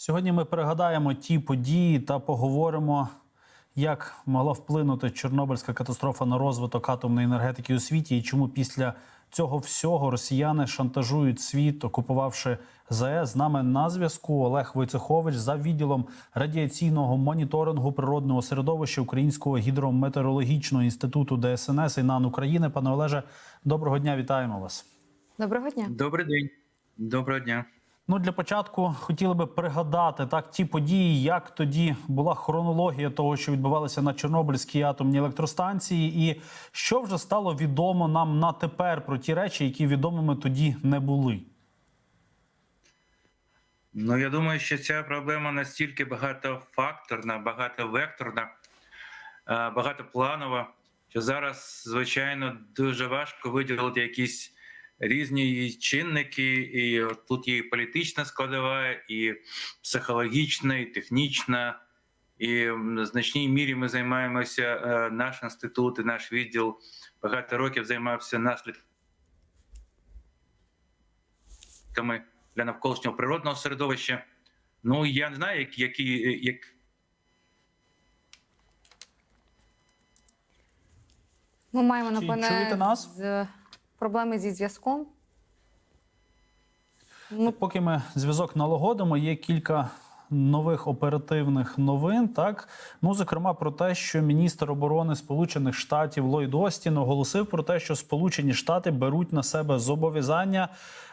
Сьогодні ми пригадаємо ті події та поговоримо, як могла вплинути Чорнобильська катастрофа на розвиток атомної енергетики у світі, і чому після цього всього росіяни шантажують світ, окупувавши ЗАЕС. З нами на зв'язку Олег Войцехович за відділом радіаційного моніторингу природного середовища Українського гідрометеорологічного інституту ДСНС і НАН України. Пане Олеже, доброго дня, вітаємо вас. Доброго дня. Добрий день, доброго дня. Ну для початку хотіли би пригадати так ті події, як тоді була хронологія того, що відбувалося на Чорнобильській атомній електростанції, і що вже стало відомо нам на тепер про ті речі, які відомими тоді не були. Ну я думаю, що ця проблема настільки багатофакторна, багатовекторна, е, багатопланова, що зараз, звичайно, дуже важко виділити якісь різні її чинники, і тут є і політична складова, і психологічна, і технічна. І в значній мірі ми займаємося, е, наш інститут і наш відділ багато років займався наслідками для навколишнього природного середовища. Ну я не знаю, які, які як Ми маємо напевне чуєте нас? з проблеми зі зв'язком. Ну, Поки ми зв'язок налагодимо, є кілька нових оперативних новин. Так ну зокрема про те, що міністр оборони Сполучених Штатів Ллойд Остін оголосив про те, що Сполучені Штати беруть на себе зобов'язання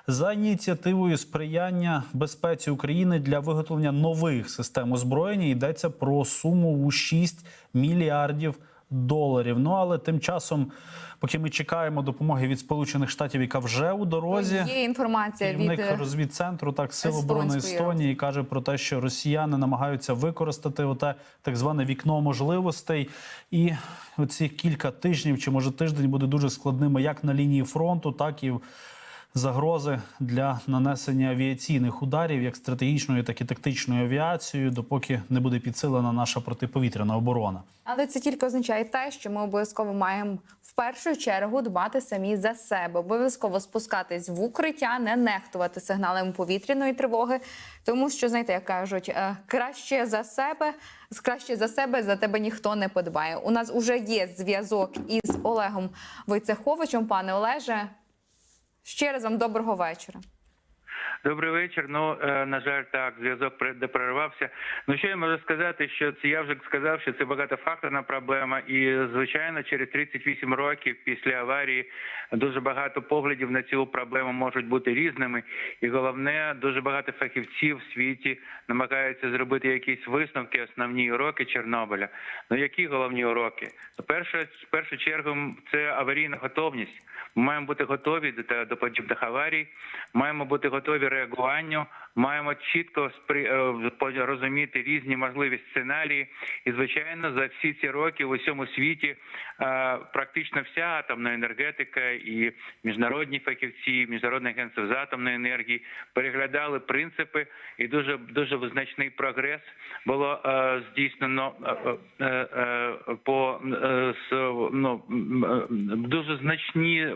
за ініціативою сприяння безпеці України для виготовлення нових систем озброєння. Йдеться про суму у 6 мільярдів. Ну але тим часом, поки ми чекаємо допомоги від Сполучених Штатів, яка вже у дорозі. є інформація від Керівник е, розвідцентру так сил оборони Естонії каже про те, що росіяни намагаються використати оте так зване вікно можливостей, і оці кілька тижнів чи може тиждень буде дуже складними як на лінії фронту, так і в загрози для нанесення авіаційних ударів, як стратегічною, так і тактичною авіацією, допоки не буде підсилена наша протиповітряна оборона. Але це тільки означає те, що ми обов'язково маємо в першу чергу дбати самі за себе, обов'язково спускатись в укриття, не нехтувати сигналами повітряної тривоги, тому що знаєте, як кажуть, е, краще за себе, краще за себе за тебе ніхто не подбає. У нас уже є зв'язок із Олегом Войцеховичем. Пане Олеже, ще раз вам доброго вечора. Добрий вечір. Ну е, на жаль, так зв'язок перервався. Ну що я можу сказати, що це я вже сказав, що це багатофакторна проблема, і звичайно, через 38 років після аварії дуже багато поглядів на цю проблему можуть бути різними. І головне, дуже багато фахівців в світі намагаються зробити якісь висновки, основні уроки Чорнобиля. Ну які головні уроки? Перше, в першу чергу, це аварійна готовність. Ми маємо бути готові до, до подібних аварій, маємо бути готові реагуванню, маємо чітко е, розуміти різні можливі сценарії. І звичайно, за всі ці роки в усьому світі е, практично вся атомна енергетика і міжнародні фахівці, міжнародне агентство з атомної енергії переглядали принципи, і дуже дуже значний прогрес було е, здійснено по ну, дуже значні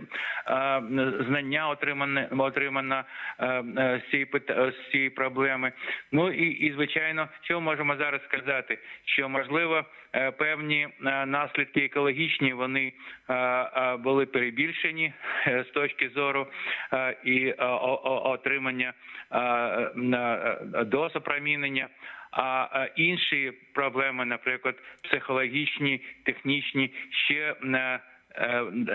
знання отримане отримано е, з цієї з цієї проблеми. Ну і, і звичайно, що можемо зараз сказати, що можливо е, певні е, наслідки екологічні вони е, були перебільшені з точки зору і отримання доз опромінення. А інші проблеми, наприклад, психологічні, технічні, ще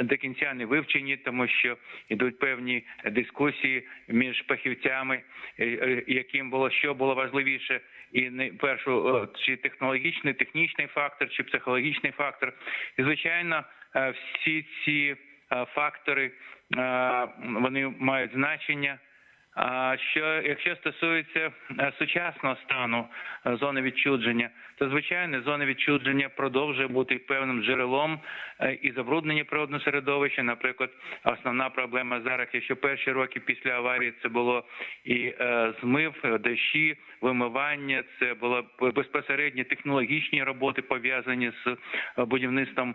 до кінця не вивчені, тому що йдуть певні дискусії між фахівцями, е, е, яким було що було важливіше, і не першу е, чи технологічний, технічний фактор, чи психологічний фактор. І звичайно, е, всі ці е, фактори е, вони мають значення. А що якщо стосується е, сучасного стану е, зони відчудження, то звичайно зона відчудження продовжує бути певним джерелом е, і забруднення природного середовища. Наприклад, основна проблема зараз, якщо перші роки після аварії це було і змив, дощі, вимивання, це було безпосередньо технологічні роботи пов'язані з будівництвом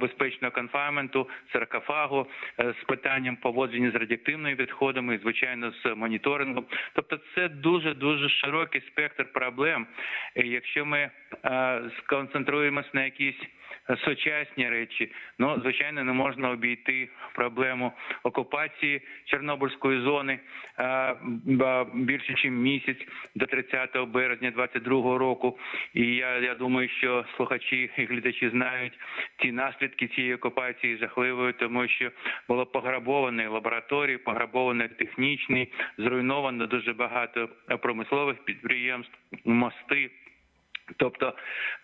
безпечного конфайменту, саркофагу, з питанням поводження з радіоактивними відходами, і, звичайно, з моніторингу. Тобто, це дуже дуже широкий спектр проблем. І Якщо ми е, сконцентруємось на якісь сучасні речі, ну звичайно, не можна обійти проблему окупації Чорнобильської зони е, більше ніж місяць до 30 березня 22 року. І я, я думаю, що слухачі і глядачі знають ті наслідки цієї окупації жахливої, тому що було пограбовано лабораторії, пограбовано технічні, зруйновано дуже багато промислових підприємств, мости. Тобто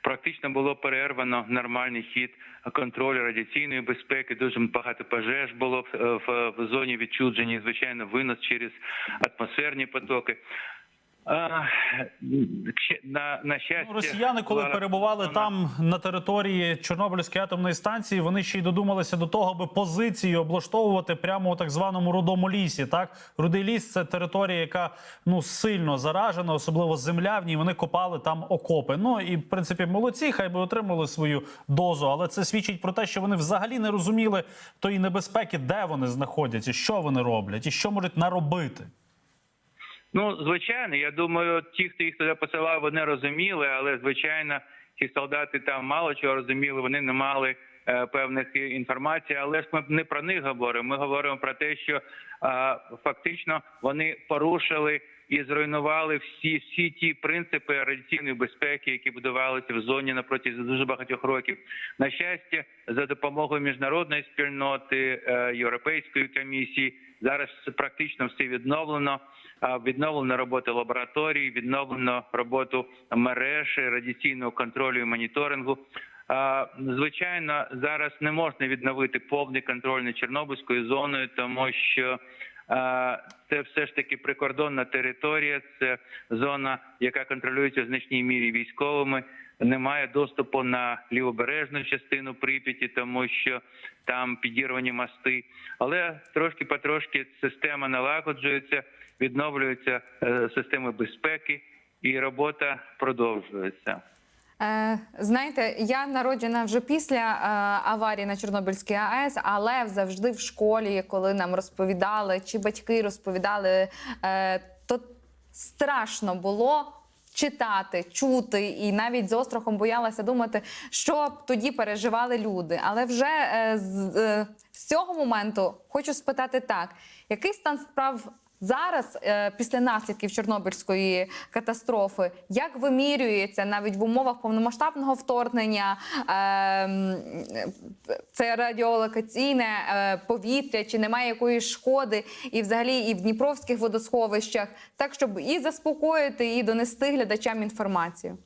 практично було перервано нормальний хід контролю радіаційної безпеки. Дуже багато пожеж було в, зоні відчудження, звичайно, винос через атмосферні потоки. На, на щастя, Ну, росіяни, коли влада- перебували вона- там на території Чорнобильської атомної станції, вони ще й додумалися до того, аби позиції облаштовувати прямо у так званому рудому лісі. Так, рудий ліс це територія, яка ну сильно заражена, особливо земля в ній. Вони копали там окопи. Ну і в принципі молодці, хай би отримали свою дозу, але це свідчить про те, що вони взагалі не розуміли тої небезпеки, де вони знаходяться, що вони роблять і що можуть наробити. Ну, звичайно, я думаю, ті, хто їх туди посилав, вони розуміли, але звичайно, ці солдати там мало чого розуміли, вони не мали е, певних інформацій. Але ж ми не про них говоримо. Ми говоримо про те, що е, фактично вони порушили і зруйнували всі всі ті принципи радіаційної безпеки, які будувалися в зоні на протязі дуже багатьох років. На щастя, за допомогою міжнародної спільноти е, Європейської комісії зараз практично все відновлено. Відновлено роботу лабораторій, відновлено роботу мереж радіаційного контролю і моніторингу. Звичайно, зараз не можна відновити повний контроль над Чорнобильською зоною, тому що це все ж таки прикордонна територія, це зона, яка контролюється в значній мірі військовими. Немає доступу на лівобережну частину Прип'яті, тому що там підірвані мости. Але трошки потрошки система налагоджується, відновлюються е, системи безпеки, і робота продовжується. Е, знаєте, я народжена вже після е, аварії на Чорнобильській АЕС, але завжди в школі, коли нам розповідали, чи батьки розповідали, е, то страшно було. Читати, чути, і навіть з острахом боялася думати, що б тоді переживали люди. Але вже е, з, з цього моменту хочу спитати так: який стан справ зараз, е, після наслідків Чорнобильської катастрофи, як вимірюється навіть в умовах повномасштабного вторгнення е, це радіолокаційне е, повітря, чи немає якоїсь шкоди, і взагалі і в дніпровських водосховищах, так щоб і заспокоїти, і донести глядачам інформацію.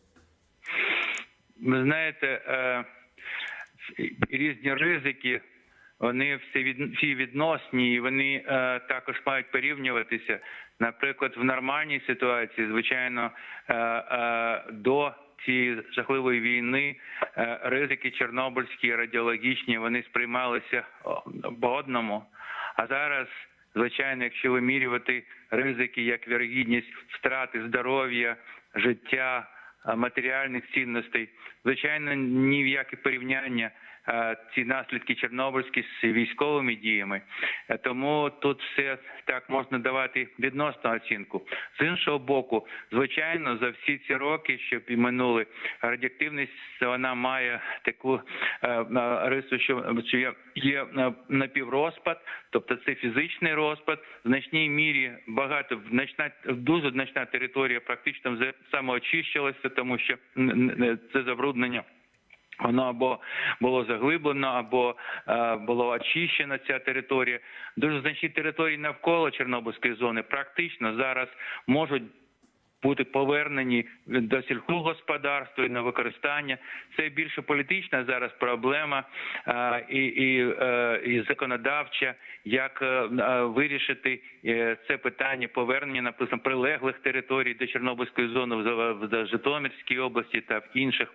Ви знаєте, е, різні ризики, вони всі від всі відносні, і вони е, також мають порівнюватися. Наприклад, в нормальній ситуації, звичайно, е, е, до цієї жахливої війни е, ризики чорнобильські, радіологічні, вони сприймалися по одному. А зараз, звичайно, якщо вимірювати ризики як вірогідність втрати здоров'я, життя, е, матеріальних цінностей, звичайно, ні в яке порівняння ці наслідки Чорнобильські з військовими діями. Е, Тому тут все так можна давати відносну оцінку. З іншого боку, звичайно, за всі ці роки, що минули, радіоактивність вона має таку е, е, рису, що є, е, напіврозпад, тобто це фізичний розпад. В значній мірі багато значна дуже значна територія практично самоочищилася, тому що це забруднення. Воно або було заглиблено, або е, було очищена ця територія. Дуже значні території навколо Чорнобильської зони практично зараз можуть бути повернені до сільськогосподарства і на використання. Це більше політична зараз проблема е, і, і, е, і законодавча, як е, вирішити це питання повернення, наприклад, прилеглих територій до Чорнобильської зони в Житомирській області та в інших.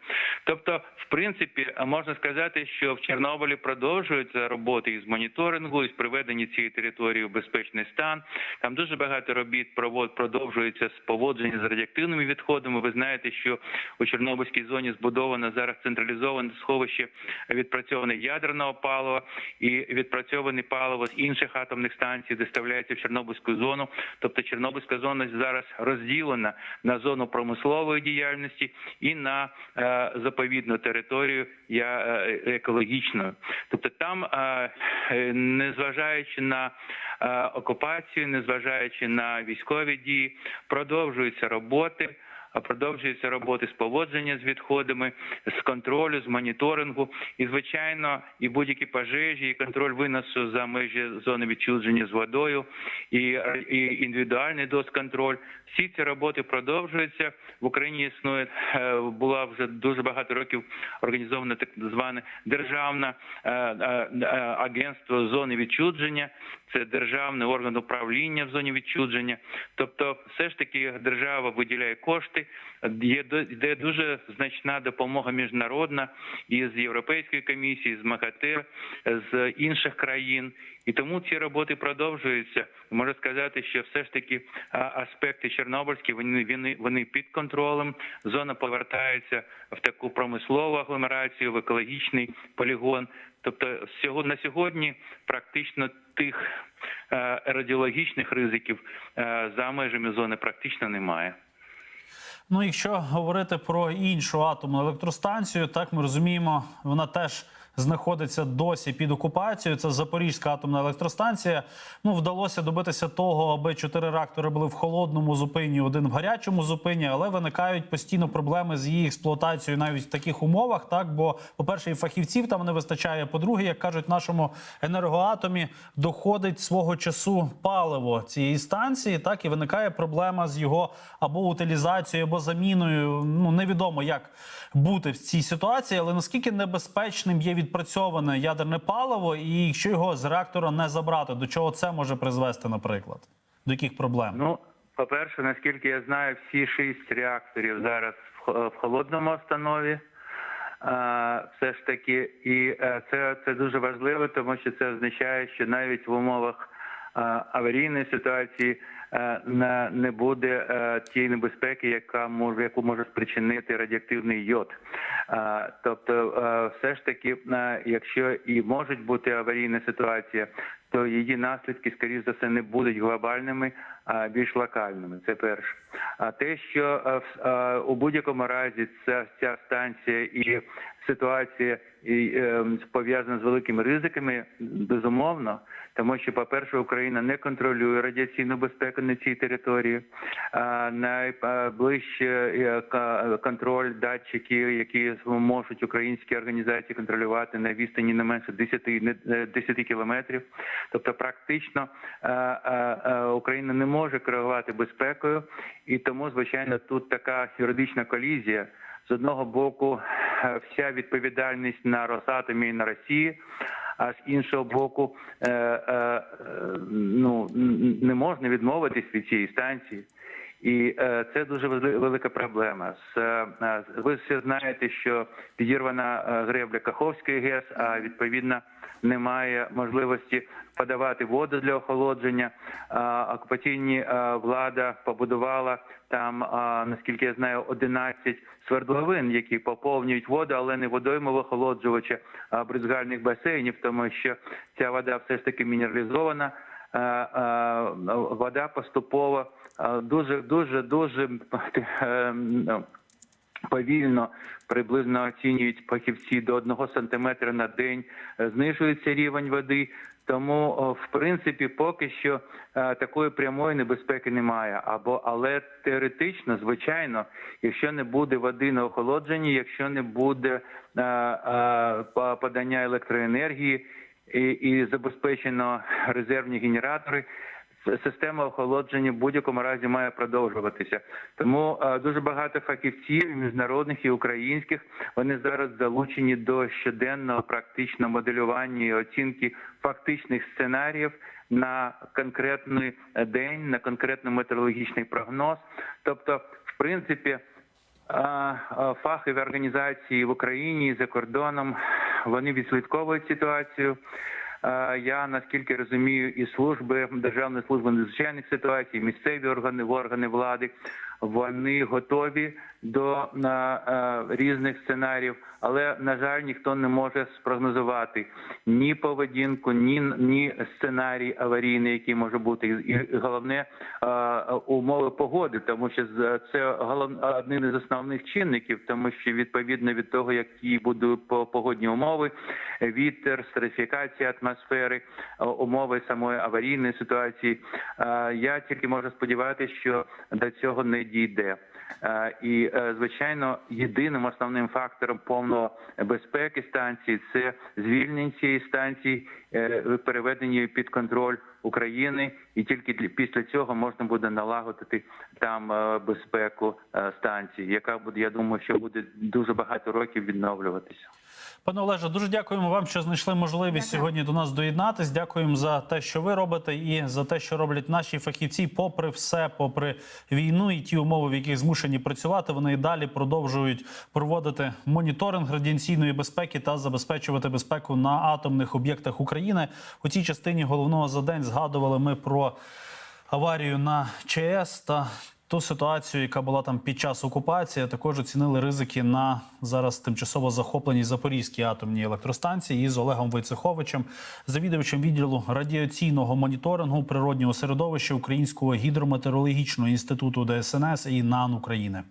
Тобто, в принципі, можна сказати, що в Чорнобилі продовжуються роботи із моніторингу, із приведення цієї території в безпечний стан. Там дуже багато робіт провод продовжується з поводження поводження з радіоактивними відходами. Ви знаєте, що у Чорнобильській зоні збудовано зараз централізоване сховище відпрацьоване ядерного палива і відпрацьоване паливо з інших атомних станцій доставляється в Чорнобильську зону. Тобто Чорнобильська зона зараз розділена на зону промислової діяльності і на е, заповідну територію я е, екологічною. Тобто там, е, е, незважаючи на е, окупацію, незважаючи на військові дії, продовжуються роботи. Продовжуються роботи з поводження з відходами, з контролю, з моніторингу, і звичайно, і будь-які пожежі, і контроль виносу за межі зони відчуження з водою, і, і індивідуальний досконтроль. Всі ці роботи продовжуються в Україні. Існує е, була вже дуже багато років організована так зване державне е, е, агентство зони відчудження. Це державний орган управління в зоні відчудження. Тобто, все ж таки держава виділяє кошти. Є йде дуже значна допомога міжнародна і з Європейської комісії, з МАГАТЕ, з інших країн. І тому ці роботи продовжуються. Можу сказати, що все ж таки аспекти Чорнобильські вони, вони, вони під контролем. Зона повертається в таку промислову агломерацію, в екологічний полігон. Тобто, на сьогодні практично тих радіологічних ризиків за межами зони практично немає. Ну, якщо говорити про іншу атомну електростанцію, так ми розуміємо, вона теж знаходиться досі під окупацією. Це Запорізька атомна електростанція. Ну, вдалося добитися того, аби чотири реактори були в холодному зупині, один в гарячому зупині, але виникають постійно проблеми з її експлуатацією навіть в таких умовах. Так, бо, по-перше, і фахівців там не вистачає. По-друге, як кажуть, нашому енергоатомі доходить свого часу паливо цієї станції, так і виникає проблема з його або утилізацією, або заміною. Ну невідомо як бути в цій ситуації, але наскільки небезпечним є відпрацьоване ядерне паливо, і якщо його з реактора не забрати, до чого це може призвести, наприклад? До яких проблем? Ну, по-перше, наскільки я знаю, всі шість реакторів зараз в холодному установі. Е, Все ж таки, і е, це, це дуже важливо, тому що це означає, що навіть в умовах аварійної ситуації не, не буде е, тієї небезпеки, яка може яку може спричинити радіоактивний йод. Е, Тобто, е, все ж таки, е, якщо і може бути аварійна ситуація, то її наслідки, скоріш за все, не будуть глобальними, а більш локальними. Це перше. А те, що е, е, у будь-якому разі ця, ця станція і ситуація і, е, пов'язана з великими ризиками, безумовно, тому що, по-перше, Україна не контролює радіаційну безпеку на цій території. А найближче е, контроль датчики, які можуть українські організації контролювати на відстані не менше 10, не- е, 10 кілометрів. Тобто, практично е, Україна не може керувати безпекою, і тому, звичайно, тут така юридична колізія. З одного боку, е, вся відповідальність на Росатомі і на Росії. А з іншого боку, е, е, е, ну не можна відмовитись від цієї станції. І е, це дуже вели- велика проблема. З, е, ви всі знаєте, що підірвана е, гребля Каховської ГЕС, а відповідно немає можливості подавати воду для охолодження. Окупаційні влада побудувала там, наскільки я знаю, 11 свердловин, які поповнюють воду, але не водоймового охолоджувача, а бризгальних басейнів, тому що ця вода все ж таки мінералізована. Е, е, вода поступово е, дуже дуже дуже повільно приблизно оцінюють фахівці до одного сантиметра на день знижується рівень води. Тому, в принципі, поки що такої прямої небезпеки немає. Або але теоретично, звичайно, якщо не буде води на охолодженні, якщо не буде е, подання електроенергії і, і забезпечено резервні генератори, система охолодження в будь-якому разі має продовжуватися. Тому е, дуже багато фахівців міжнародних і українських вони зараз залучені до щоденного практичного моделювання і оцінки фактичних сценаріїв на конкретний е, день, на конкретний метеорологічний прогноз. Тобто, в принципі. Фахові організації в Україні за кордоном вони відслідковують ситуацію. Я наскільки розумію, і служби Державної служби надзвичайних ситуацій, місцеві органи органи влади вони готові до е, різних сценаріїв, але на жаль, ніхто не може спрогнозувати ні поведінку, ні ні сценарій аварійний, який може бути, і головне е, умови погоди, тому що це один із основних чинників, тому що відповідно від того, які будуть по- погодні умови, вітер, стратифікація атмосфери, е, умови самої аварійної ситуації. Я тільки можу сподіватися, що до цього не дійде. Е, І е, звичайно, єдиним основним фактором повного безпеки станції це звільнення цієї станції, е, переведення під контроль України, і тільки після цього можна буде налагодити там безпеку станції, яка буде, я думаю, що буде дуже багато років відновлюватися. Пане Олеже, дуже дякуємо вам, що знайшли можливість Дякую. сьогодні до нас доєднатись. Дякуємо за те, що ви робите, і за те, що роблять наші фахівці, попри все, попри війну і ті умови, в яких змушені працювати. Вони і далі продовжують проводити моніторинг радіаційної безпеки та забезпечувати безпеку на атомних об'єктах України. У цій частині головного за день згадували ми про аварію на ЧАЕС та ту ситуацію, яка була там під час окупації. Також оцінили ризики на зараз тимчасово захопленій Запорізькій атомній електростанції із Олегом Войцеховичем, завідувачем відділу радіаційного моніторингу природнього середовища Українського гідрометеорологічного інституту ДСНС і НАН України.